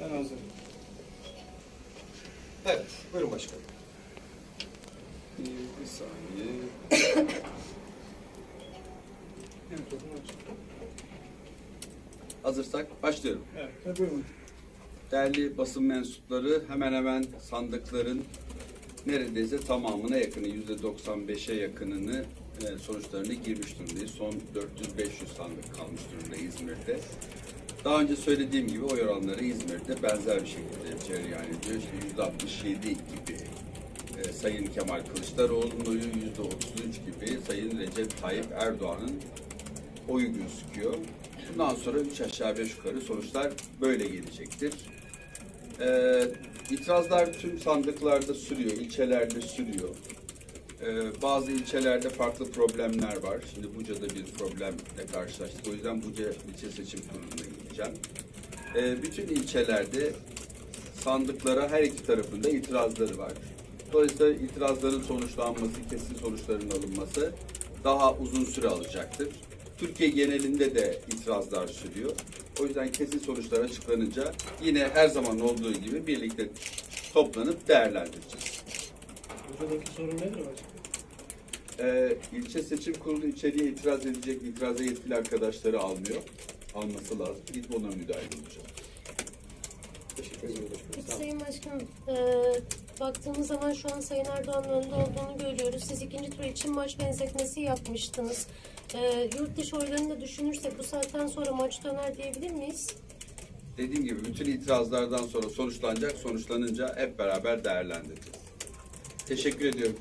Ben hazırım. Evet, buyurun başkanım. Bir, bir saniye. evet. Hazırsak başlıyorum. Evet, buyurun. Değerli basın mensupları hemen hemen sandıkların neredeyse tamamına yakını, %95'e yakınını e, sonuçlarını girmiş durumdayız. Son 400-500 sandık kalmış durumda İzmir'de. Daha önce söylediğim gibi oy oranları İzmir'de benzer bir şekilde cereyan ediyor. İşte %67 gibi e, Sayın Kemal Kılıçdaroğlu'nun oyu, %33 gibi Sayın Recep Tayyip Erdoğan'ın oyu gözüküyor. Bundan sonra üç aşağı beş yukarı sonuçlar böyle gelecektir. Ee, itirazlar tüm sandıklarda sürüyor, ilçelerde sürüyor. Ee, bazı ilçelerde farklı problemler var. Şimdi Buca'da bir problemle karşılaştık. O yüzden Buca ilçe seçim kuruluna gideceğim. Ee, bütün ilçelerde sandıklara her iki tarafında itirazları var. Dolayısıyla itirazların sonuçlanması, kesin sonuçların alınması daha uzun süre alacaktır. Türkiye genelinde de itirazlar sürüyor. O yüzden kesin sonuçlar açıklanınca yine her zaman olduğu gibi birlikte toplanıp değerlendireceğiz. Buradaki sorun nedir başkanım? Ee, ilçe seçim kurulu içeriye itiraz edecek itiraza yetkili arkadaşları almıyor. Alması lazım. Biz ona müdahale olacağız. Teşekkür ederim. Peki. Sayın Başkanım, e, baktığımız zaman şu an Sayın Erdoğan'ın önde olduğunu görüyoruz. Siz ikinci tur için maç benzetmesi yapmıştınız. E, yurt dışı oylarını da düşünürsek bu saatten sonra maç döner diyebilir miyiz? Dediğim gibi bütün itirazlardan sonra sonuçlanacak. Sonuçlanınca hep beraber değerlendireceğiz. Teşekkür ediyorum.